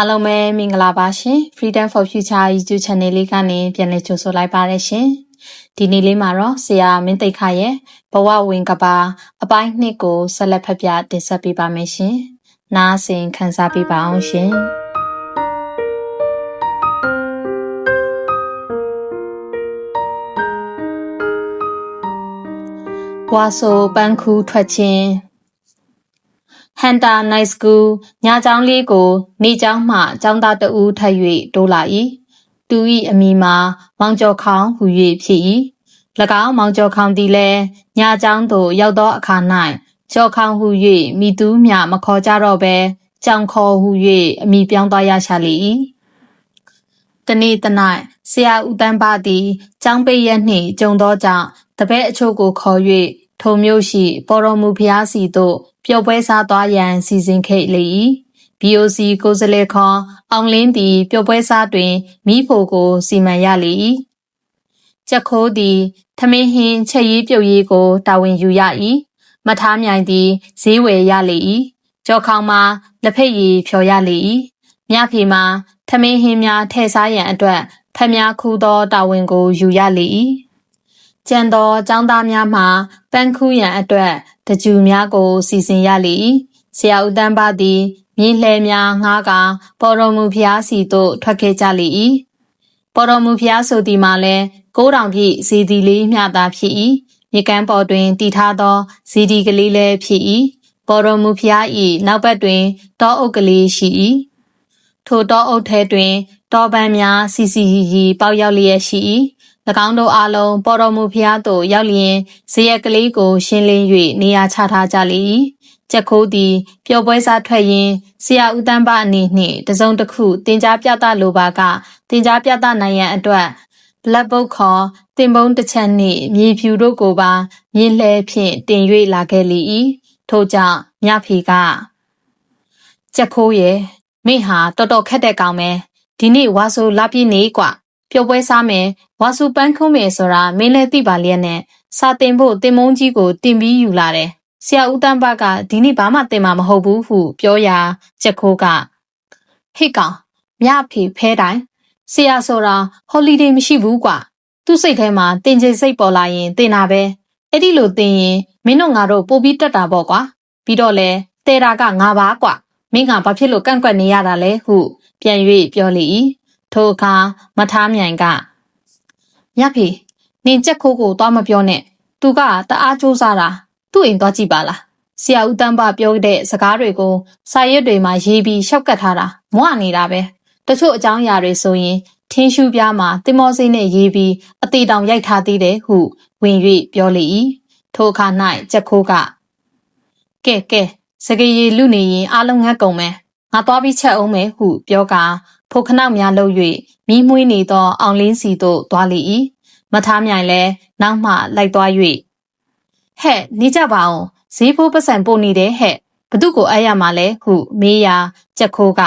အားလုံးပဲမင်္ဂလာပါရှင် Freedom for Future YouTube Channel လေးကနေပြန်လည်ကြိုဆိုလိုက်ပါရရှင်ဒီနေ့လေးမှာတော့ဆရာမင်းသိခရဲ့ဘဝဝင်ကပါအပိုင်းနှစ်ကိုဆက်လက်ဖတ်ပြတင်ဆက်ပေးပါမယ်ရှင်နားဆင်ခံစားပေးပါအောင်ရှင်ဝါဆိုပန်းခူးထွက်ခြင်း ဟန်တာနိုင်စကူညာကျောင်းလေးကိုနေကျောင်းမှကျောင်းသားတဦးထပ်၍တိုးလာ၏သူ၏အမိမှာမောင်ကျော်ခေါင်ဟူ၍ဖြစ်၏၎င်းမောင်ကျော်ခေါင်သည်လည်းညာကျောင်းသို့ရောက်သောအခါ၌ကျော်ခေါင်ဟူ၍မိသူမျှမခေါ်ကြတော့ဘဲကြောင်ခေါ်ဟူ၍အမိပြောင်းသွားရရှာလေ၏တနေ့တ၌ဆရာဦးတန်းပါသည်ကျောင်းပိတ်ရက်နှင့်ကြုံသောကြောင့်တပည့်အချို့ကိုခေါ်၍ထုံမျိုးရှိပေါ်တော်မူဖျားစီသို့ ပျော်ပွဲစားသွားရန်စီစဉ်ခဲ့လေ၏။ BOC ကိုယ်စားလှယ်ခေါ်အောင်လင်းသည်ပျော်ပွဲစားတွင်မိဖို့ကိုစီမံရလေ၏။ချက်ခိုးသည်ထမင်းဟင်းချက်ရေးပြုတ်ရေးကိုတာဝန်ယူရ၏။မထားမြိုင်သည်ဈေးဝယ်ရလေ၏။ကြော်ခေါင်မှာလက်ဖက်ရည်ဖြော်ရလေ၏။မြဖေမှာထမင်းဟင်းများထည့်စားရန်အတွက်ဖက်များခူးသောတာဝန်ကိုယူရလေ၏။ ကျန်သောចောင်းသားများမှပန်းခူးရန်အတွက်တကြူများကိုစီစဉ်ရလေ၏ဆရာဦးတန်းပါသည်မြင်းလှဲများငှားကပေါ်တော်မူဖျားစီသို့ထွက်ခဲ့ကြလေ၏ပေါ်တော်မူဖျားဆိုသည်မှာလည်းကိုးတောင်ပြည့်ဇီဒီလေးမျှသာဖြစ်၏မြေကမ်းပေါ်တွင်တည်ထားသောဇီဒီကလေးလည်းဖြစ်၏ပေါ်တော်မူဖျား၏နောက်ဘက်တွင်တောအုပ်ကလေးရှိ၏ထိုတောအုပ်ထဲတွင်တောပန်းများစီစီရီရီပေါက်ရောက်လျက်ရှိ၏၎ ၎င်းတို့အားလုံးပေါ်တော်မူဖျားသို့ရောက်လျင်ဇရက်ကလေးကို ရှင်းလင်း၍နေရာချထားကြလေ၏ကြက်ခိုးသည်ပျော်ပွဲစားထွက်ရင်းဆရာဦးတန်းပအနေနှင့်တစုံတစ်ခုတင် जा ပြသလိုပါကတင် जा ပြသနိုင်ရန်အတွက်ဘလက်ဘုတ်ခေါ်တင်ပုံးတစ်ချက်နှင့်မြေဖြူတို့ကိုပါမြင်းလှဲဖြင့်တင်၍လာခဲ့လေ၏ထို့ကြောင့်မြဖီကကြက်ခိုးရဲ့မိဟာတော်တော်ခက်တဲ့ကောင်ပဲဒီနေ့ဝါဆိုလာပြည့်နေကွာ ပျော်ပွဲစားမယ်ဝါစုပန်းခုံးမယ်ဆိုတာမင်းလည်းသိပါလျက်နဲ့စာတင်ဖို့တင်မုံကြီးကိုတင်ပြီးယူလာတယ်ဆရာဦးတန်းပကဒီနေ့ဘာမှတင်မှာမဟုတ်ဘူးဟုပြောရာချက်ခိုးကဟစ်ကောင်မြဖေဖဲတိုင်းဆရာဆိုတာဟော်လီဒေးမရှိဘူးကွာသူ့စိတ်ထဲမှာတင်ချင်စိတ်ပေါ်လာရင်တင်တာပဲအဲ့ဒီလိုတင်ရင်မင်းတို့ငါတို့ပို့ပြီးတက်တာပေါ့ကွာပြီးတော့လဲတဲတာကငါပါကွာမင်းကဘာဖြစ်လို့ကန့်ကွက်နေရတာလဲဟုပြန်၍ပြောလေ၏ ထိုအခါမထားမြိုင်ကမြဖေနင်ကြက်ခိုးကိုသွားမပြောနဲ့သူကတအားစူးစားတာသူ့အိမ်သွားကြည့်ပါလားဆရာဦးတန်းပပြောတဲ့စကားတွေကိုစာရွက်တွေမှာရေးပြီးရှောက်ကတ်ထားတာမွနေတာပဲတချို့အကြောင်းအရာတွေဆိုရင်ထင်းရှူးပြားမှာတင်မောစိနဲ့ရေးပြီးအသေးတောင်ရိုက်ထားသေးတယ်ဟုဝင်၍ပြောလေ၏ထိုအခါ၌ကြက်ခိုးကကဲကဲစကေးရီလူနေရင်အားလုံးငတ်ကုန်မယ်ငါသွားပြီးချက်အောင်မယ်ဟုပြောကာ ဖိုခနောက်များလှုပ်၍မိမွေးနေသော အောင်လင်းစီသို့သွားလေ၏မထားမြိုင်လဲနောက်မှလိုက်သွား၍ဟဲ့နေကြပါအောင်ဈေးဖိုးပတ်စံပို့နေတယ်ဟဲ့ဘသူကိုအားရမှာလဲဟုမေးရာကြက်ခိုးက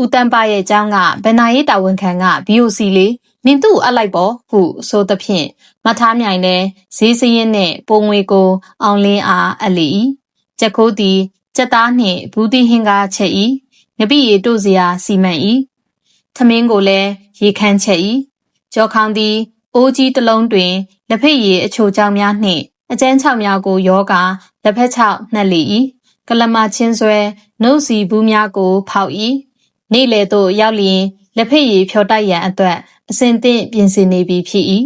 ဦးတန်းပါရဲ့အကြောင်းကဗနာရေးတာဝန်ခံက BOC လေးနင်သူ့အပ်လိုက်ပေါ့ဟုဆိုသဖြင့်မထားမြိုင်လဲဈေးစရင်နဲ့ပုံငွေကို အောင်လင်းအားအလီကြက်ခိုးသည်ကြက်သားနှင့်ဘူးတီဟင်းကားချက်၏ ငပိရီတို့စရာစီမံ၏ထမင်းကိုလည်းရေခမ်းချက်၏ကြောခေါင်သည်အိုးကြီးတစ်လုံးတွင်လက်ဖက်ရည်အချိုကြောင်များနှင့်အကျန်းချောက်များကိုယောကာလက်ဖက်ချောက်နှက်လေ၏ကလမချင်းဆွဲနှုတ်စီဘူးများကိုဖောက်၏နေ့လေသို့ရောက်လျင်လက်ဖက်ရည်ဖြောတိုက်ရန်အတွက်အစဉ်သင့်ပြင်ဆင်နေပြီဖြစ်၏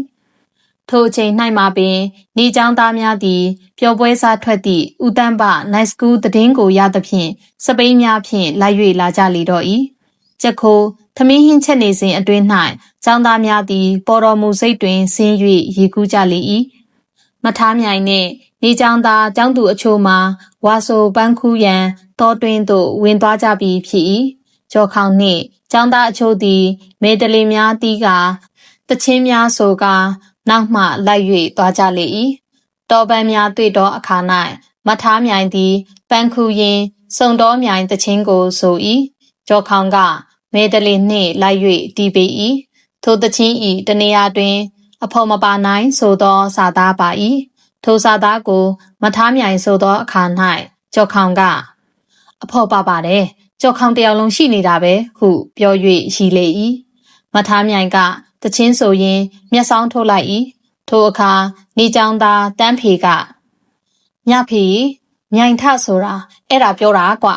ထိုအချိန်၌မှပင်နေချောင်းသားများသည်ပျော်ပွဲစားထွက်သည့်ဥတန်ပနိုင်စကူးသတင်းကိုရသဖြင့်စပိန်များဖြင့်လိုက်၍လာကြလေတော့၏ချက်ခိုးသမင်းဟင်းချက်နေစဉ်အတွင်း၌ကျောင်းသားများသည်ပေါ်တော်မူစိတ်တွင်ဆင်း၍ရေကူးကြလေ၏မထားမြိုင်နှင့်နေကျောင်းသားကျောင်းသူအချို့မှာဝါဆိုပန်းခူးရန်တောတွင်သို့ဝင်သွားကြပြီးဖြစ်၏ကြော်ခေါင်နှင့်ကျောင်းသားအချို့သည် မေတလီများတီးကာတချင်းများဆိုကာ နောက်မှလိုက်၍သွားကြလေ၏တောပန်းများတွေ့သောအခါ၌မထားမြိုင်သည်ပန်းခူရင်စုံတော်မြိုင်တချင်းကိုဆို၏ကြောခေါင်ကမေဒလီနှင့်လိုက်၍တီးပေ၏ထိုတချင်းဤတနေရာတွင် အဖော်မပါနိုင်ဆိုသောစာသားပါ၏ထိုစာသားကို မထားမြိုင်ဆိုသောအခါ၌ကြောခေါင်ကအဖော်ပါပါတယ်ကြော်ခေါင်တယောက်လုံးရှိနေတာပဲဟု ပြော၍ရှိလေ၏မထားမြိုင်က တချင်းဆိုရင်မျက်စောင်းထုတ်လိုက်၏ထိုအခါနေချောင်းသားတန်းဖေကညဖေမြိုင်ထဆိုတာအဲ့ဒါပြောတာကွ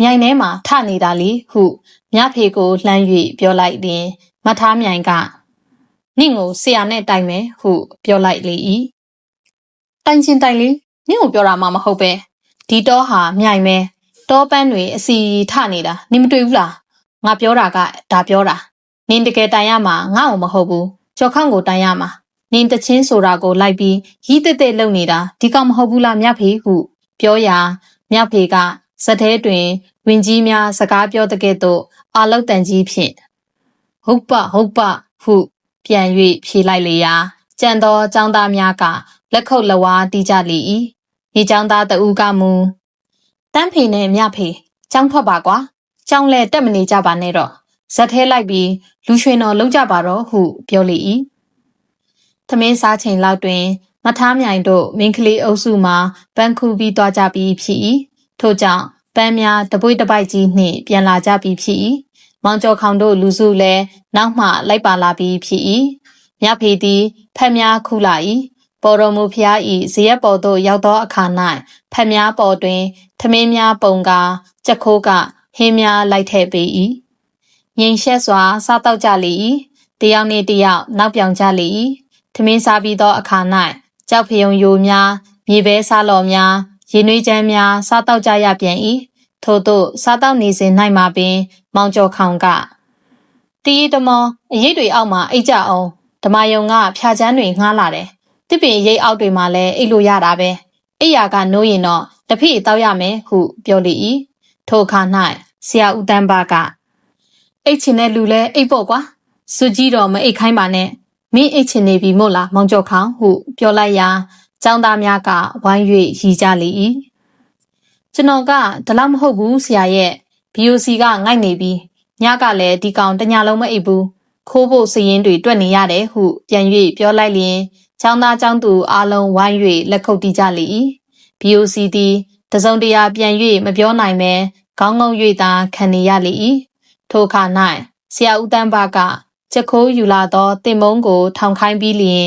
မြိုင်ထဲမှာထနေတာလေဟုမြဖေကိုလှမ်း၍ပြောလိုက်သည်မထားမြိုင်ကနင့်ကိုဆရာနဲ့တိုင်မယ်ဟုပြောလိုက်လေ၏တိုင်ချင်းတိုင်လေနင့်ကိုပြောတာမှမဟုတ်ပဲဒီတော့ဟာမြိုင်မဲတောပန်းတွေအစီထနေတာနင်မတွေ့ဘူးလားငါပြောတာကဒါပြောတာ နင်တကယ်တိုင်ရမှာငါ့ကိုမဟုတ်ဘူးကြော်ခန့်ကိုတိုင်ရမှာနင်တချင်းဆိုတာကိုလိုက်ပြီးရီးတက်တက်လုပ်နေတာဒီကောင်မဟုတ်ဘူးလားမြဖေဟုပြောရာမြဖေကစတဲ့တွင်ဝင်းကြီးများစကားပြောတဲ့ကဲ့သို့အာလောက်တန်ကြီးဖြင့်ဟုတ်ပဟုတ်ပဟုပြန်၍ဖြေလိုက်လေရာကြံသောចောင်းသားများကလက်ခုပ်လက်ဝါးတီးကြလေ၏ဒီចောင်းသားတဦးကမူတန်းဖေနဲ့မြဖေចောင်းထွက်ပါကွာចောင်းလဲတက်မနေကြပါနဲ့တော့ ဇက်ထဲလိုက်ပြီးလူရွှေတော်လုံးကြပါတော့ဟုပြောလေ၏သမင်းစားချိန်လောက်တွင် မထားမြိုင်တို့မင်းကလေးအုပ်စုမှပန်းခူပြီးသွားကြပြီးဖြစ်၏ထို့ကြောင့်ပန်းများတပွေးတပိုက်ကြီးနှင့်ပြန်လာကြပြီးဖြစ်၏မောင်ကျော်ခေါင်တို့လူစုလည်းနောက်မှလိုက်ပါလာပြီးဖြစ်၏မြဖေသည်ဖက်များခုလာ၏ပေါ်တော်မူဖျား၏ဇရက်ပေါ်သို့ရောက်သောအခါ၌ဖက်များပေါ်တွင် ထမင်းများပုံကားကြက်ခိုးကဟင်းများလိုက်ထည့်ပေး၏ ငိန်ရှက်စွာစားတော့ကြလေ၏တယောက်နှင့်တယောက်နောက်ပြောင်ကြလေ၏ထမင်းစားပြီးသောအခါ၌ကြောက်ဖယုံယိုများမြေပဲစားလော်များရေနွေးချမ်းများစားတော့ကြရပြန်၏ထို့သို့စားတော့နေစဉ်၌မှပင် မောင်ကျော်ခေါင်ကတီးတမောအရေးတွေအောက်မှာအိတ်ကြအောင်ဓမယုံကဖြာချမ်းတွေငှားလာတယ်တစ်ပင်ရိတ်အောက်တွေမှာလည်းအိတ်လို့ရတာပဲအိယာကနိုးရင်တော့တဖိတောက်ရမယ်ဟုပြောလေ၏ထိုအခါ၌ဆရာဦးတန်းပါက အိတ်ချင်တဲ့လူလဲအိတ်ပေါ့ကွာစွကြီးတော့မအိတ်ခိုင်းပါနဲ့မင်းအိတ်ချင်နေပြီမို့လားမောင်ကျော်ခေါင်ဟုပြောလိုက်ရာចောင်းသားများကဝိုင်း၍ရီကြလေ၏ကျွန်တော်ကဒါလောက်မဟုတ်ဘူးဆရာရဲ့ BOC ကငိုက်နေပြီညကလည်းဒီကောင်တညာလုံးမအိပ်ဘူးခိုးဖို့စရင်တွေတွက်နေရတယ်ဟုပြန်၍ပြောလိုက်လျင်ចောင်းသားចောင်းသူအားလုံးဝိုင်း၍လက်ခုပ်တီးကြလေ၏။ BOC သည်တစုံတရာပြန်၍မပြောနိုင်ပဲခေါင်းငုံ၍သာခံနေရလေ၏။ ထိုအခါ၌ဆရာဦးတန်းပါကချက်ခိုးယူလာသောတင်မုံကို ထောင်ခိုင်းပြီးလျင်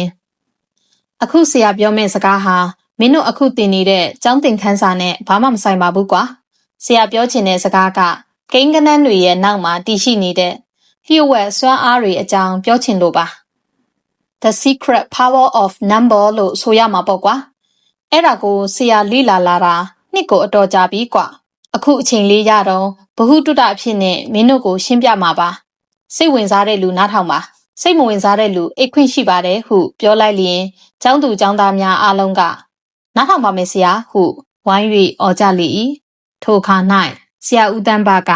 အခုဆရာပြောမယ့်စကားဟာမင်းတို့အခုတင်နေတဲ့ကျောင်းသင်ခန်းစာနဲ့ဘာမှမဆိုင်ပါဘူးကွာ။ဆရာပြောချင်တဲ့စကားကကိန်းကနန်းတွေရဲ့နောက်မှာတည်ရှိနေတဲ့လျှို့ဝှက်စွမ်းအားတွေအကြောင်းပြောချင်လို့ပါ။ The Secret Power of Number လို့ဆိုရမှာပေါ့ကွာအဲ့ဒါကိုဆရာလေ့လာလာတာနှစ်ကိုအတော်ကြာပြီကွာ အခုအချိန်လေးရတော့ဘ ഹു တုတအဖြစ်နဲ့မင်းတို့ကိုရှင်းပြမှာပါစိတ်ဝင်စားတဲ့လူနားထောင်ပါစိတ်မဝင်စားတဲ့လူအိတ်ခွင့်ရှိပါတယ်ဟုပြောလိုက်လျင်ចောင်းသူចောင်းသားများအားလုံးကနားထောင်ပါမယ်ဆရာဟုဝိုင်း၍အော်ကြလေ၏ထိုအခါ၌ဆရာဦးတန်းပါက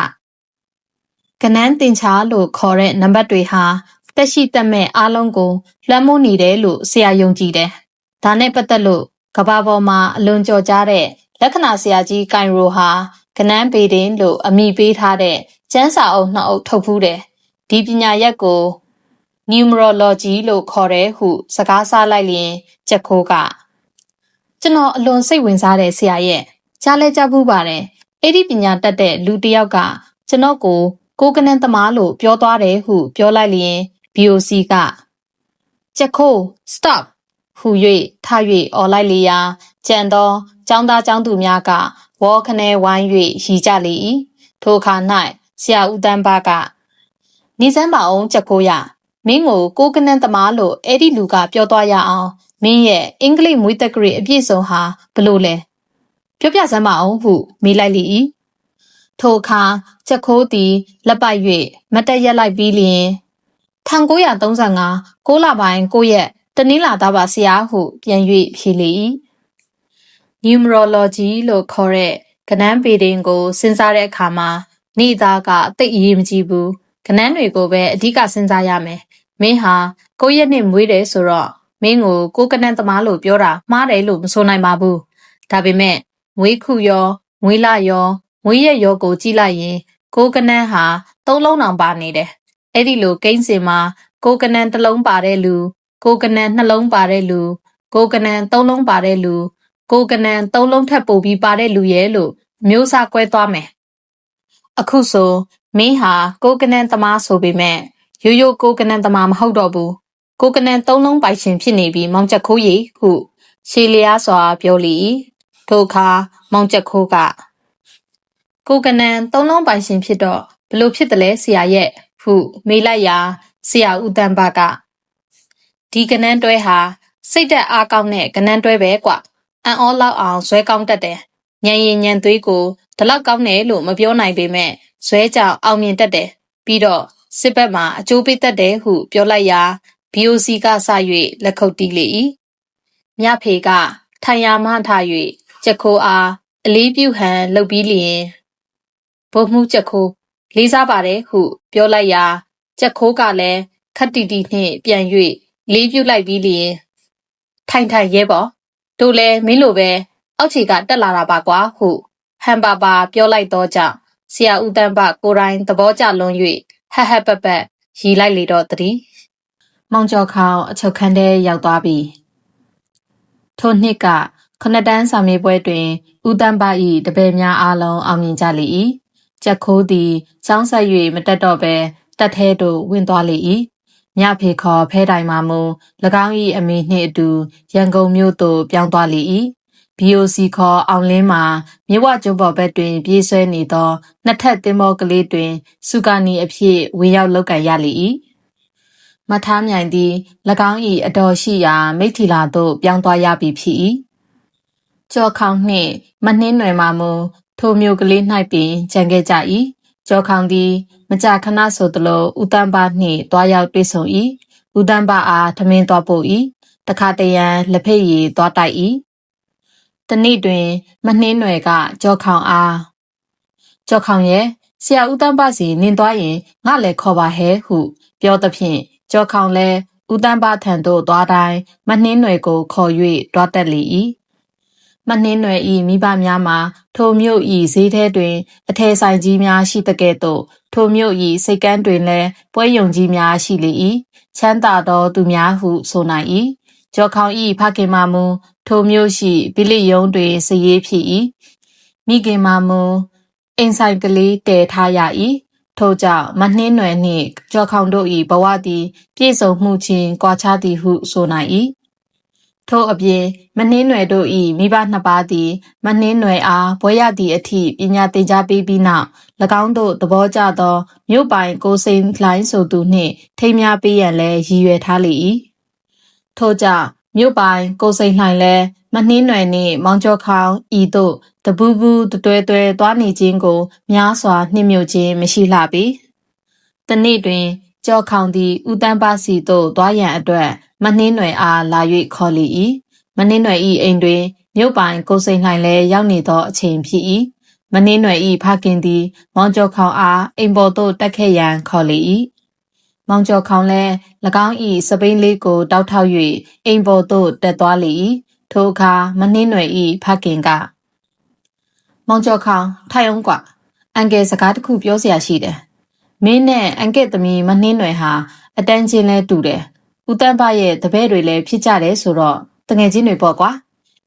ကနန်းတင်ချာလို့ခေါ်တဲ့နံပါတ်တွေဟာတက်ရှိတက်မဲ့အားလုံးကိုလွှမ်းမိုးနေတယ်လို့ဆရာယုံကြည်တယ်။ဒါနဲ့ပတ်သက်လို့ကဘာပေါ်မှာအလွန်ကြော်ကြားတဲ့လက္ခဏာဆရာကြီးကိုင်ရိုဟာ ကနန်းပေတင်လို့အမိပေးထားတဲ့ကျန်းစာအုပ်နှစ်အုပ်ထုတ်ဖူးတယ်။ဒီပညာရက်ကို numerology လို့ခေါ်တယ်ဟု စကားစားလိုက်လျင်ချက်ခိုးကကျွန်တော်အလွန်စိတ်ဝင်စားတဲ့ဆရာရဲ့ကြားလဲကြားဘူးပါတယ်။အဲ့ဒီပညာတတ်တဲ့လူတစ်ယောက်ကကျွန်တော်ကိုကိုကနန်းသမားလို့ပြောသွားတယ်ဟု ပြောလိုက်လျင် BOC ကကြက်ခိုး stop ဟူ၍ထ၍អော်လိုက်လေရာကြံသောចောင်းသားចောင်းသူများက ဝေါ်ခနဲဝိုင်း၍ရီကြလေ၏ထိုအခါ၌ဆရာဦးတန်းပါကနေစမ်းပါအောင်ကြက်ခိုးရမင်းကိုကိုကနန်းသမားလို့အဲ့ဒီလူကပြောသွားရအောင်မင်းရဲ့အင်္ဂလိပ်မွေးတက်ကလေးအပြည့်စုံဟာဘလို့လဲပြောပြစမ်းပါအောင်ဟုမေးလိုက်လေ၏ထိုအခါချက်ခိုးသည်လက်ပိုက်၍မတက်ရက်လိုက်ပြီးလျင်1935 6လပိုင်း9ရက်တနင်္လာသားပါဆရာဟုပြန်၍ဖြေလေ၏။ numerology လို့ခေါ်တဲ့ကဏ္ဍပေတင်ကိုစဉ်းစားတဲ့အခါမှာနေသားကအသိအရေးမကြီးဘူး။ကဏ္ဍတွေကိုပဲအဓိကစဉ်းစားရမယ်။မင်းဟာကိုရက်နှစ်မွေးတယ်ဆိုတော့မင်းကိုကိုကဏ္ဍသမားလို့ပြောတာမှားတယ်လို့မဆိုနိုင်ပါဘူး။ဒါပေမဲ့မွေးခုရောမွေးလရောမွေးရက်ရောကိုကြည့်လိုက်ရင်ကိုကဏ္ဍဟာသုံးလုံးတောင်ပါနေတယ်အဲ့ဒီလိုကိန်းစင်မှာကိုကနန်တစ်လုံးပါတဲ့လူကိုကနန်နှလုံးပါတဲ့လူကိုကနန်သုံးလုံးပါတဲ့လူ ကိုကနန်သုံးလုံးထပ်ပို့ပြီးပါတဲ့လူရဲ့လို့မျိုးစားကွဲသွားမယ်အခုဆိုမင်းဟာကိုကနန်သမားဆိုပေမဲ့ရိုးရိုးကိုကနန်သမားမဟုတ်တော့ဘူးကိုကနန်သုံးလုံးပိုင်ရှင်ဖြစ်နေပြီမောင်ချက်ခိုးရီဟုရှေလျားစွာပြောလေ၏ထိုအခါမောင်ချက်ခိုးကကိုကနန်သုံးလုံးပိုင်ရှင်ဖြစ်တော့ဘလို့ဖြစ်တယ်လဲဆရာရဲ့ဟုမေးလိုက်ရာဆရာဦးတန်းပါကဒီကနန်းတွဲဟာစိတ်သက်အားကောင်းတဲ့ကနန်းတွဲပဲကွ အန်အောလောက်အောင်ဇွဲကောင်းတတ်တယ်ညံရင်ညံသွေးကိုဒီလောက်ကောင်းတယ်လို့မပြောနိုင်ပေမဲ့ဇွဲကြောင်အောင်မြင်တတ်တယ်ပြီးတော့စစ်ဘက်မှာအကျိုးပေးတတ်တယ်ဟုပြောလိုက်ရာ BOC ကစ၍လက်ခုပ်တီးလေ၏မြဖေကထိုင်ယာမထ၍ချက်ခိုးအားအလေးပြုဟန်လှုပ်ပြီးလျင်ဘုံမှုချက်ခိုးလေးစားပါတယ်ဟုပြောလိုက်ရာချက်ခိုးကလည်းခတ်တီတီနှင့်ပြန်၍လေးပြုလိုက်ပြီးလျင်ထိုင်ထိုင်ရဲပေါ့ တို့လဲမင်းလိုပဲအောက်ခြေကတက်လာတာပါကွာဟုဟန်ပါပါပြောလိုက်တော့ကြောင့်ဆရာဦးတန်းပကိုယ်တိုင်သဘောကျလွန်၍ဟက်ဟက်ပက်ပက်ရီလိုက်လေတော့တည်းမောင်ကျော်ခေါင်အချုပ်ခန်းထဲရောက်သွားပြီထိုနှစ်ကခဏတန်းစာမေးပွဲတွင်ဦးတန်းပ၏တပည့်များအားလုံးအောင်မြင်ကြလေ၏ကြက်ခိုးသည်ចောင်းဆက်၍မတက်တော့ဘဲတက်ထဲသို့ဝင်သွားလေ၏ မြဖေခေါ်ဖဲတိုင်မှမူ၎င်း၏အမိနှင့်အတူရန်ကုန်မြို့သို့ပြောင်းသွားလေ၏ BOC ခေါ်အောင်လင်းမှာမြဝကျုံပေါ်ဘက်တွင် ပြေးဆွဲနေသောနှစ်ထပ်သင်္ဘောကလေးတွင် စုကာနီအဖြစ်ဝင်ရောက်လောက်ကန်ရလေ၏မထားမြိုင်သည်၎င်း၏အတော်ရှိရာမိထီလာသို့ပြောင်းသွားရပြီဖြစ်၏ကြောခေါင်နှင့်မနှင်းနွယ်မှမူထိုမျိုးကလေး၌ပင်ကြံခဲ့ကြ၏ ကြောခေါင်သည် မကြာခဏဆိုသလိုဦးတန်းပါနှင့်တွားရောက်တွေ့ဆုံ၏ဦးတန်းပါအားထမင်းသွားပို့၏တခါတရံလက်ဖက်ရည်သွားတိုက်၏တနေ့တွင် မနှင်းနွယ်ကကြောခေါင်အားကြောခေါင်ရဲ့ဆရာဦးတန်းပါစီနင်းသွားရင်ငါလည်းခေါ်ပါဟဲဟု ပြောသဖြင့်ကြောခေါင်လည်းဦးတန်းပါထံသို့သွားတိုင်းမနှင်းနွယ်ကိုခေါ်၍တွားတက်လေ၏ မနှင်းနွယ်ဤမိဘများမှာထိုမြို့ဤဈေးထဲတွင် အထည်ဆိုင်ကြီးများရှိတဲ့ကဲ့သို့ထိုမြို့ဤစိတ်ကန်းတွင်လည်းပွဲယုံကြီးများရှိလေ၏ချမ်းသာသောသူများဟုဆိုနိုင်၏ကြောခေါင်ဤဖခင်မမူထိုမြို့ရှိဘိလိယုံတွင်စရေးဖြစ်၏မိခင်မမူအိမ်ဆိုင်ကလေးတည်ထားရ၏ထို့ကြောင့်မနှင်းနွယ်နှင့်ကြောခေါင်တို့၏ဘဝသည် ပြည့်စုံမှုချင်းကွာခြားသည်ဟုဆိုနိုင်၏ ထို့အပြင်မနှင်းနွယ်တို့၏မိဘနှစ်ပါးသည်မနှင်းနွယ်အားဘွဲရသည့်အထိပညာသင်ကြားပေးပြီးနောက်၎င်းတို့သဘောကျသောမြို့ပိုင်ကိုစိန်လှိုင်းဆိုသူနှင့်ထိမ်းများပေးရန်လည်းရည်ရွယ်ထားလေ၏ထို့ကြောင့်မြို့ပိုင်ကိုစိန်လှိုင်းလည်းမနှင်းနွယ်နှင့်မောင်ကျော်ခေါင်ဤသို့တပူးပူးတွဲတွဲသွားနေခြင်းကိုများစွာနှိမ့်မြုပ်ခြင်းမရှိလှပေ။တနေ့တွင် ကြောခေါင်သည်ဦးတန်းပါစီသို့သွားရန်အတွက်မနှင်းနွယ်အားလာ၍ခေါ်လေ၏မနှင်းနွယ်၏အိမ်တွင်မြို့ပိုင်ကိုစိန်လှိုင်လည်းရောက်နေသောအချိန်ဖြစ်၏မနှင်းနွယ်၏ဖခင်သည် မောင်ကျော်ခေါင်အားအိမ်ပေါ်သို့တက်ခဲ့ရန်ခေါ်လေ၏မောင်ကျော်ခေါင်လည်း၎င်း၏စပိန်လေးကိုတောက်ထောက်၍အိမ်ပေါ်သို့တက်သွားလေ၏ထိုအခါမနှင်းနွယ်၏ဖခင်ကမောင်ကျော်ခေါင်ထိုင်အောင်ကွာအန်ကယ်စကားတခုပြောစရာရှိတယ် မင်းနဲ့အန်ကဲ့သမီးမနှင်းနွယ်ဟာအတန်းချင်းလဲတူတယ်ဦးတန်းပရဲ့တပည့်တွေလည်းဖြစ်ကြတယ်ဆိုတော့တငယ်ချင်းတွေပေါ့ကွာ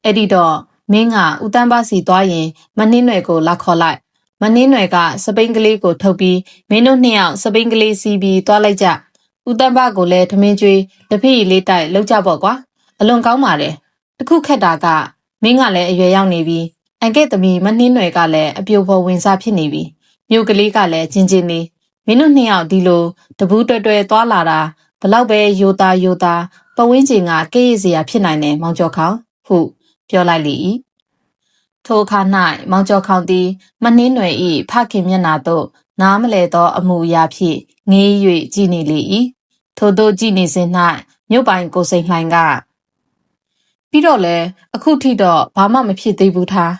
အဲ့ဒီတော့မင်းကဦးတန်းပစီသွားရင်မနှင်းနွယ်ကိုလာခေါ်လိုက်မနှင်းနွယ်ကစပိန်ကလေးကိုထုတ်ပြီးမင်းတို့နှစ်ယောက်စပိန်ကလေးစီးပြီးသွားလိုက်ကြဦးတန်းပကိုလည်းထမင်းကျွေးတဖိလေးတိုက်လောက်ကြပေါ့ကွာအလွန်ကောင်းပါတယ်တခုခက်တာကမင်းကလည်းအရွယ်ရောက်နေပြီအန်ကဲ့သမီးမနှင်းနွယ်ကလည်းအပြိုပေါ်ဝင်စားဖြစ်နေပြီမြို့ကလေးကလည်းချင်းချင်းလေး မင်းတို့နှစ်ယောက်ဒီလိုတပူးတွဲတွဲသွားလာတာဘလောက်ပဲယိုတာယိုတာပဝင်းကျင်ကကဲ့ရစရာဖြစ်နိုင်တယ်မောင်ကျော်ခေါင်ဟုပြောလိုက်လေ၏ထိုအခါ၌မောင်ကျော်ခေါင်သည်မနှင်းနွယ်၏ဖခင်မျက်နာသို့နားမလဲသောအမှုအရာဖြင့်ငေး၍ကြည်နေလေ၏ထို့သောကြည်နေစဉ်၌မြို့ပိုင်ကိုစိန်လှိုင်ကပြီးတော့လဲအခုထိတော့ဘာမှမဖြစ်သေးဘူးထား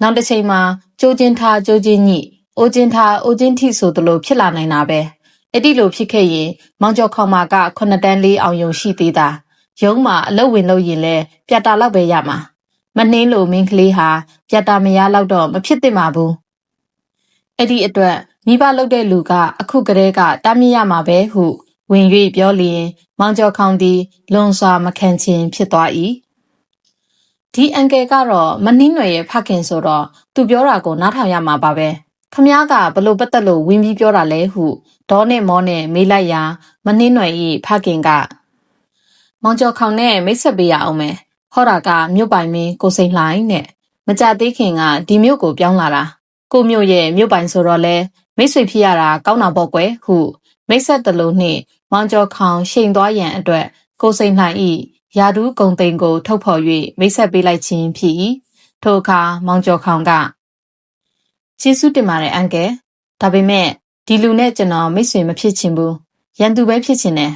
နောက်တစ်ချိန်မှာကြိုးချင်းထားကြိုးချင်းညိ အိုးချင်းထားအိုးချင်းထိဆိုသလိုဖြစ်လာနိုင်တာပဲအဲ့ဒီလိုဖြစ်ခဲ့ရင်မောင်ကျော်ခေါမာကခုနှစ်တန်းလေးအောင်ယုံရှိသေးတာရုံးမှာအလုပ်ဝင်လုပ်ရင်လဲပြတာလောက်ပဲရမှာမနှင်းလို့မင်းကလေးဟာပြတာမရလောက်တော့မဖြစ်သင့်ပါဘူးအဲ့ဒီအတွက်မိဘလုပ်တဲ့လူကအခုကတည်းကတားမြစ်ရမှာပဲဟု ဝင်၍ပြောလျင် မောင်ကျော်ခေါင်သည်လွန်စွာမခံချင်ဖြစ်သွား၏ဒီအန်ကယ်ကတော့မနှင်းနွယ်ရဲ့ဖခင်ဆိုတော့သူပြောတာကိုနားထောင်ရမှာပါပဲ ခမားကဘလို့ပတ်သက်လို့ဝင်းပြီးပြောတာလဲဟုဒေါနဲ့မောနဲ့မေးလိုက်ရာမနှင်းနွယ်ဤဖခင်ကမောင်ကျော်ခေါင်နဲ့မိတ်ဆက်ပေးရအောင်မယ်ဟောတာကမြို့ပိုင်မင်းကိုစိန်လှိုင်းနဲ့မကြသေးခင်ကဒီမြို့ကိုပြောင်းလာတာကိုမြို့ရဲ့မြို့ပိုင်ဆိုတော့လဲမိတ်ဆွေဖြစ်ရတာကောင်းတာပေါ့ကွယ်ဟုမိတ်ဆက်တလို့နှင့်မောင်ကျော်ခေါင်ရှိန်သွားရန်အတွက်ကိုစိန်လှိုင်းဤယာဒူးကုံသိန်းကိုထုတ်ဖော်၍မိတ်ဆက်ပေးလိုက်ခြင်းဖြစ်၏ထိုအခါမောင်ကျော်ခေါင်က ကျေးဇူးတင်ပါတယ်အန်ကယ်ဒါပေမဲ့ဒီလူနဲ့ကျွန်တော်မိတ်ဆွေမဖြစ်ချင်ဘူးရန်သူပဲဖြစ်ချင်တယ်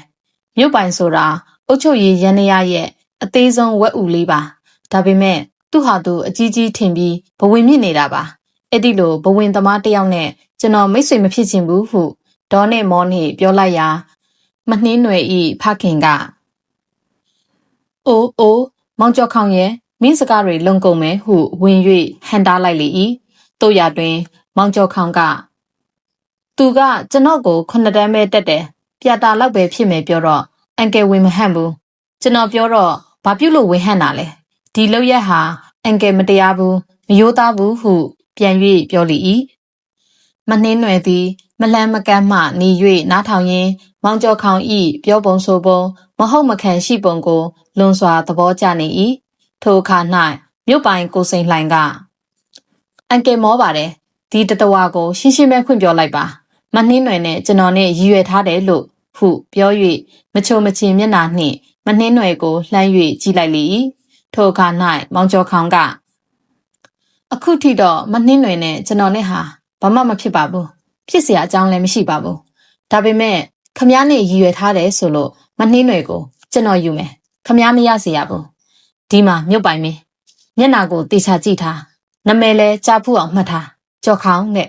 မြို့ပိုင်ဆိုတာအုတ်ချုပ်ရည်ရန်နေရရဲ့အသေးဆုံးဝက်ဥလေးပါဒါပေမဲ့သူ့ဟာသူအကြီးကြီးထင်ပြီးဘဝင်မြင့်နေတာပါအဲ့ဒီလိုဘဝင်သမားတစ်ယောက်နဲ့ကျွန်တော်မိတ်ဆွေမဖြစ်ချင်ဘူးဟုဒေါ်နဲ့မောနဲ့ပြောလိုက်ရာမနှင်းနွယ်ဤဖခင်ကအိုးအိုးမောင်ကျော်ခေါင်ရဲ့မင်းစကားတွေလုံကုန်မယ်ဟုဝင်၍ဟန်တားလိုက်လေ၏ တို့ရတွင် မောင်ကျော်ခေါင်ကသူကကျွန်တော်ကိုခုနှစ်တန်းပဲတက်တယ်ပြတာလောက်ပဲဖြစ်မယ်ပြောတော့အန်ကယ်ဝင်မဟန့်ဘူးကျွန်တော်ပြောတော့ဘာပြုတ်လို့ဝင်ဟန့်တာလဲဒီလောက်ရက်ဟာအန်ကယ်မတရားဘူးမယိုးသားဘူးဟု ပြန်၍ပြောလေ၏မနှင်းနွယ်သည် မလန်းမကန်းမှနေ၍နားထောင်ရင်းမောင်ကျော်ခေါင်ဤပြောပုံဆိုပုံမဟုတ်မခံရှိပုံကို လွန်စွာသဘောကျနေ၏ထိုအခါ၌မြို့ပိုင်ကိုစိန်လှိုင်က အန်ကယ်မောပါတယ်ဒီတတဝါကိုရှင်းရှင်းပဲဖွင့်ပြောလိုက်ပါမနှင်းနွယ်နဲ့ကျွန်တော်နဲ့ရည်ရွယ်ထားတယ်လို့ဟုပြော၍မချုံမချင်မျက်နာနှင့်မနှင်းနွယ်ကိုလှမ်း၍ကြည့်လိုက်လေ၏ထိုအခါ၌မောင်ကျော်ခေါင်ကအခုထိတော့မနှင်းနွယ်နဲ့ကျွန်တော်နဲ့ဟာဘာမှမဖြစ်ပါဘူးဖြစ်เสียအကြောင်းလည်းမရှိပါဘူးဒါပေမဲ့ခမားနဲ့ရည်ရွယ်ထားတယ်ဆိုလို့မနှင်းနွယ်ကိုကျွန်တော်ယူမယ်ခမားမရစေရဘူးဒီမှာမြုပ်ပိုင်မင်းမျက်နာကိုတေချာကြည့်ထား နမဲလဲကြားဖူးအောင်မှတ်ထားကြော်ခေါင်းနဲ့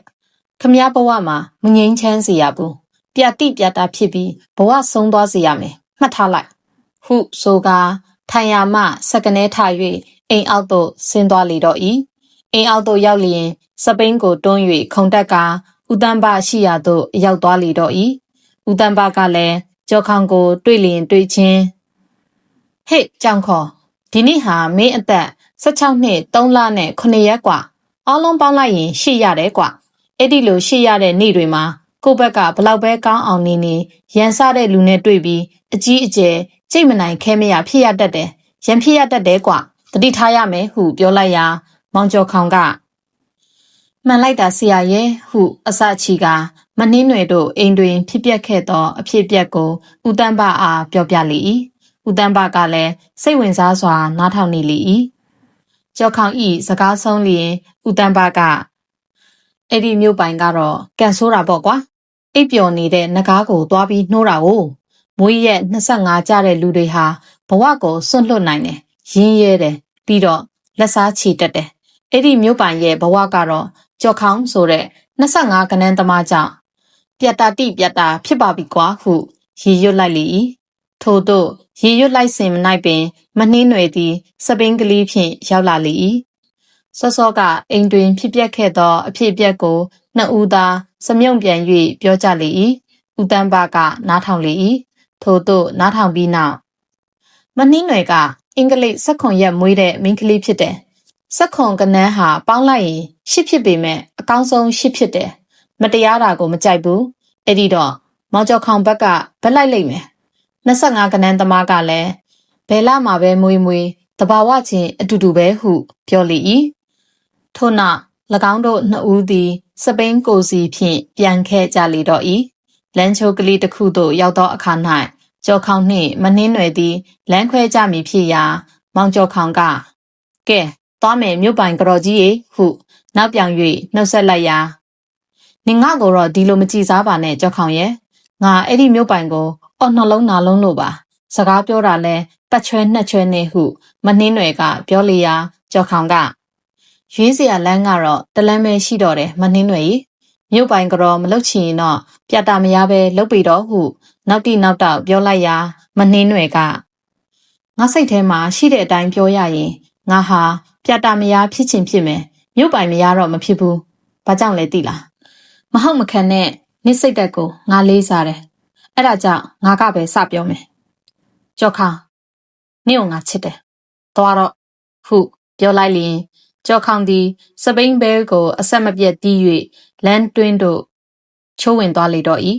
ခမည်းဘဝမှာမငြိမ်းချမ်းစေရဘူးပြတိပြတာဖြစ်ပြီးဘဝဆုံးသွားစေရမယ်မှတ်ထားလိုက်ဟုဆိုကာထိုင်ယာမှစကနေထ၍အိမ်အောက်သို့ဆင်းသွားလေတော့၏အိမ်အောက်သို့ရောက်လျင်စပိန်ကိုတွန်း၍ခုံတက်ကဦးတန်းပရှိရာသို့ရောက်သွားလေတော့၏ဦးတန်းပကလည်းကြော်ခေါင်ကို တွေ့လျင်တွေ့ချင်းဟေ့ကြောင်ခေါ်ဒီနေ့ဟာမင်းအသက် 16နှစ်3လနဲ့9ရက်กว่าအားလုံးပေါင်းလိုက်ရင်ရှေ့ရတယ်กว่าအဲ့ဒီလိုရှေ့ရတဲ့နေ့တွေမှာကိုယ့်ဘက်ကဘလောက်ပဲကောင်းအောင်နေနေရန်စတဲ့လူနဲ့တွေ့ပြီးအကြီးအကျယ်ကြိတ်မနိုင်ခဲမရဖြစ်ရတတ်တယ်ရန်ဖြစ်ရတတ်တယ်กว่าတတိထားရမယ်ဟုပြောလိုက်ရာမောင်ကျော်ခေါင်ကမှန်လိုက်တာဆရာရဲ့ဟုအစချီကမနှင်းနွယ်တို့အိမ်တွင်ဖြစ်ပျက်ခဲ့သောအဖြစ်အပျက်ကိုဦးတန်းပအားပြောပြလေ၏ဦးတန်းပကလည်းစိတ်ဝင်စားစွာနားထောင်နေလေ၏ ကျော်ခေါင်ဤစကားဆုံးလျင်ဦးတန်းပကအဲ့ဒီမြို့ပိုင်ကတော့ကန်ဆိုးတာပေါ့ကွာအိပ်ပျော်နေတဲ့ငကားကိုသွားပြီးနှိုးတာကိုမွေးရက်25ကျတဲ့လူတွေဟာဘဝကိုစွန့်လွတ်နိုင်တယ်ရင်းရဲတယ်ပြီးတော့လက်စားချီတက်တယ်အဲ့ဒီမြို့ပိုင်ရဲ့ဘဝကတော့ကြော်ခေါင်းဆိုတဲ့25ကနန်းသမားကြောင့်ပြတ်တာတိပြတ်တာဖြစ်ပါပြီကွာဟုရေရွတ်လိုက်လေ၏ ထို့သို့ရေရွတ်လိုက်စဉ်မနိုင်ပင် မနှင်းနွယ်သည်စပိန်ကလေးဖြင့်ရောက်လာလေ၏စောစောကအိမ်တွင်ဖြစ်ပျက်ခဲ့သော အဖြစ်အပျက်ကိုနှစ်ဦးသားစမြုံပြန်၍ပြောကြလေ၏ဦးတန်းပါကနားထောင်လေ၏ထို့သို့နားထောင်ပြီးနောက်မနှင်းနွယ်ကအင်္ဂလိပ်စက်ခွန်ရက်မွေးတဲ့မိန်းကလေးဖြစ်တယ်စက်ခွန်ကနန်းဟာပေါင်းလိုက်ရင်ရှစ်ဖြစ်ပေမဲ့အကောင်းဆုံးရှစ်ဖြစ်တယ်မတရားတာကိုမကြိုက်ဘူးအဲ့ဒီတော့မောင်ကျော်ခေါင်ဘက်ကဗက်လိုက်လိမ့်မယ် 25ကနန်းသမားကလည်းဘယ်လမှာပဲမွေးမွေးတဘာဝချင်းအတူတူပဲဟု ပြောလေ၏ထို့နောက်၎င်းတို့နှစ်ဦးသည် စပိန်ကိုစီဖြင့်ပြန်ခဲ့ကြလေတော့၏လမ်းချိုးကလေးတစ်ခုသို့ရောက်သောအခါ၌ကျော်ခေါင်နှင့်မနှင်းနွယ်သည်လမ်းခွဲကြမည်ဖြစ်ရာမောင်ကျော်ခေါင်ကကဲသွားမယ်မြို့ပိုင်ကြော်ကြီးရေဟုနောက်ပြောင်၍နှုတ်ဆက်လိုက်ရာနင်ငါကိုတော့ဒီလိုမကြည်စားပါနဲ့ကျော်ခေါင်ရဲ့ငါအဲ့ဒီမြို့ပိုင်ကို အော်နှလုံးနာလုံးလို့ပါစကားပြောတာလဲပတ်ချွဲနှက်ချွဲနေဟု မနှင်းနွယ်ကပြောလျာကျော်ခေါင်ကရွေးစရာလမ်းကတော့တလမ်းပဲရှိတော့တယ်မနှင်းနွယ်ကြီးမြို့ပိုင်ကြောမလုတ်ချင်ရင်တော့ပြတာမရပဲလုတ်ပြီတော့ဟုနောက်တိနောက်တော့ပြောလိုက်ရာမနှင်းနွယ်ကငါစိတ်ထဲမှာရှိတဲ့အတိုင်းပြောရရင်ငါဟာပြတာမရဖြစ်ချင်ဖြစ်မယ်မြို့ပိုင်မရတော့မဖြစ်ဘူးဘာကြောင့်လဲသိလားမဟုတ်မခံနဲ့နေစိတ်တက်ကိုငါလေးစားတယ် အဲ့ဒါကြောင့်ငါကပဲစပြောမယ်ကြောက်ခါနင့်ကိုငါချစ်တယ်သွားတော့ဟုပြောလိုက်လျင်ကြော်ခေါင်သည်စပိန်ဘဲကိုအဆက်မပြတ်တီး၍လန်တွင်းတို့ချိုးဝင်သွားလေတော့၏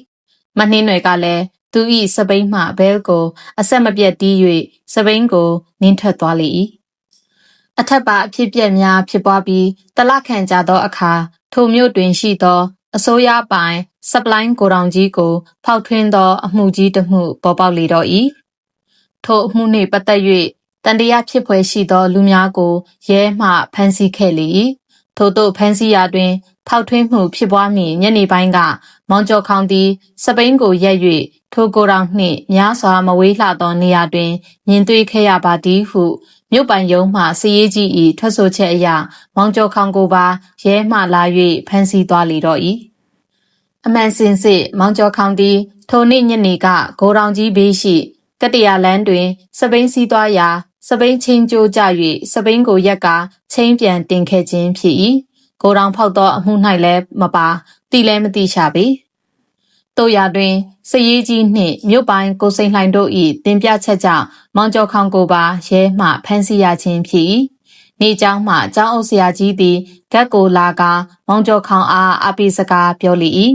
မနှင်းတွေကလည်းသူ၏စပိန်မှဘဲကိုအဆက်မပြတ်တီး၍စပိန်ကိုနင်းထွက်သွားလေ၏အထက်ပါအဖြစ်ပြက်များဖြစ်ပွားပြီးတလခန့်ကြာသောအခါထိုမြို့တွင်ရှိသောအစိုးရပိုင် စပလိုင်းကိုတောင်ကြီးကို ဖောက်ထွင်းသော အမှုကြီးတစ်မှုပေါ်ပေါက်လေတော့၏ထိုအမှုနှင့်ပတ်သက်၍တန်တရားဖြစ်ဖွယ်ရှိသော လူများကိုရဲမှဖမ်းဆီးခဲ့လေ၏ထို့သို့ဖမ်းဆီးရာတွင် ဖောက်ထွင်းမှုဖြစ်ပွားမည်ညနေပိုင်းက မောင်ကျော်ခေါင်သည်စပိန်ကိုရက်၍ထိုကိုယ်တော်နှင့်များစွာမဝေးလှသောနေရာတွင်မြင်တွေ့ခဲ့ရပါသည်ဟုမြို့ပိုင်ယုံမှစည်ရေးကြီး၏ထွက်ဆိုချက်အရမောင်ကျော်ခေါင်ကိုပါရဲမှလာ၍ဖမ်းဆီးသွားလေတော့၏ အမှန်စင်စစ်မောင်ကျော်ခေါင်သည်ထိုနေ့ညနေကဂိုတောင်ကြီးဘေးရှိကတရာလန်းတွင် စပိန်စီးသွားရာစပိန်ချင်းကြိုးကြ၍စပိန်ကိုရက်ကချင်းပြန်တင်ခဲ့ခြင်းဖြစ်၏ကိုတောင်ဖောက်သောအမှု၌လည်းမပါတိလည်းမတိရှာပေတို့ရာတွင်စရေးကြီးနှင့်မြို့ပိုင်းကိုစိန်လှိုင်တို့၏တင်ပြချက်ကြောင့်မောင်ကျော်ခေါင်ကိုပါရဲမှဖမ်းဆီးရခြင်းဖြစ်၏နေကျောင်းမှကျောင်းအုပ်ဆရာကြီးသည်ဓာတ်ကိုလာကမောင်ကျော်ခေါင်အားအပိစကားပြောလေ၏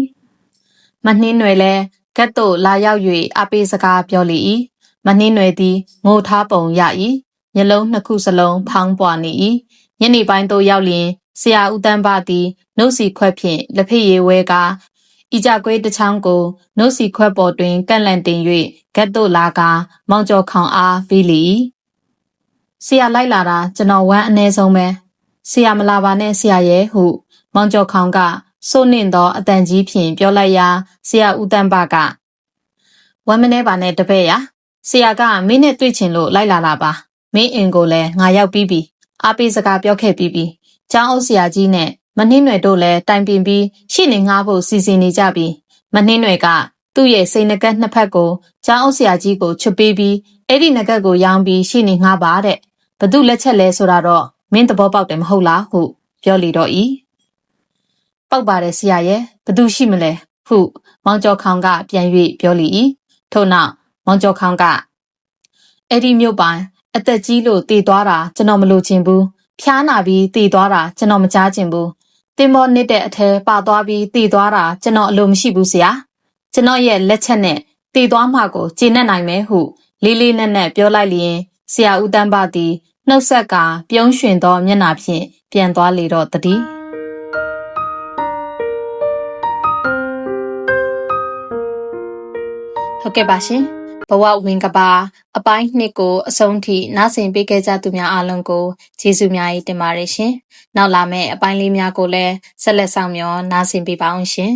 မနှင်းွယ်လည်းဂက်သို့လာရောက်၍အပိစကားပြောလေ၏မနှင်းွယ်သည်ငိုထားပုံရ၏မျက်လုံးနှစ်ခုစလုံးဖောင်းပွားနေ၏ညနေပိုင်းသို့ရောက်လျင်ဆရာဦးတန်းပါသည်နှုတ်စီခွက်ဖြင့်လက်ဖက်ရည်ဝဲကဤကြကွေးတစ်ချောင်းကိုနှုတ်စီခွက်ပေါ်တွင်ကန့်လန့်တင်၍ဂက်သို့လာကမောင်ကျော်ခေါင်အားပေးလေ၏ဆရာလိုက်လာတာကျွန်တော်ဝမ်းအ ਨੇ ဆုံးပဲဆရာမလာပါနဲ့ဆရာရဲ့ဟု မောင်ကျော်ခေါင်က စိုးနှင့်သောအတန်ကြီးဖြင့်ပြောလိုက်ရာဆရာဦးတန်းပါကဝမ်းမနေပါနဲ့တပည့်ရဆရာကမင်းနဲ့တွေ့ချင်လို့လိုက်လာတာပါမင်းအင်ကိုလည်းငါရောက်ပြီးပြီအားပေးစကားပြောခဲ့ပြီးပြီကျောင်းအုပ်ဆရာကြီးနဲ့မနှင်းွယ်တို့လည်းတိုင်ပင်ပြီးရှေ့နေငှားဖို့စီစဉ်နေကြပြီမနှင်းွယ်ကသူ့ရဲ့စိတ်နှကက်နှစ်ဖက်ကိုကျောင်းအုပ်ဆရာကြီးကိုချွတ်ပေးပြီးအဲ့ဒီနှကက်ကိုရောင်းပြီးရှေ့နေငှားပါတဲ့ဘသူလက်ချက်လဲဆိုတာတော့မင်းသဘောပေါက်တယ်မဟုတ်လားဟုပြောလေတော့ဤ ပောက်ပါတယ်ဆရာရဲ့ဘသူရှိမလဲဟုမောင်ကျော်ခေါင်ကပြန်၍ပြောလေ၏ထို့နောက်မောင်ကျော်ခေါင်ကအဲ့ဒီမြို့ပိုင်အသက်ကြီးလို့တည်သွားတာကျွန်တော်မလို့ချင်ဘူးဖျားနာပြီးတည်သွားတာကျွန်တော်မကြားချင်ဘူးတင်မောနစ်တဲ့အထဲပါသွားပြီးတည်သွားတာကျွန်တော်အလိုမရှိဘူးဆရာကျွန်တော်ရဲ့လက်ချက်နဲ့တည်သွားမှကိုကျေနပ်နိုင်မယ်ဟုလေးလေးနက်နက်ပြောလိုက်လျင်ဆရာဦးတန်းပါသည်နှုတ်ဆက်ကပြုံးရွှင်သောမျက်နှာဖြင့်ပြန်သွားလေတော့တည်း ဟုတ်ကဲ့ပါရှင်ဘဝဝင်ကပါအပိုင်းနှစ်ကိုအဆုံးထိနားဆင်ပေးခဲ့ကြသူများအားလုံးကိုကျေးဇူးများကြီးတင်ပါတယ်ရှင်နောက်လာမယ့်အပိုင်းလေးများကိုလည်းဆက်လက်ဆောင်မျှော်နားဆင်ပေးပါအောင်ရှင်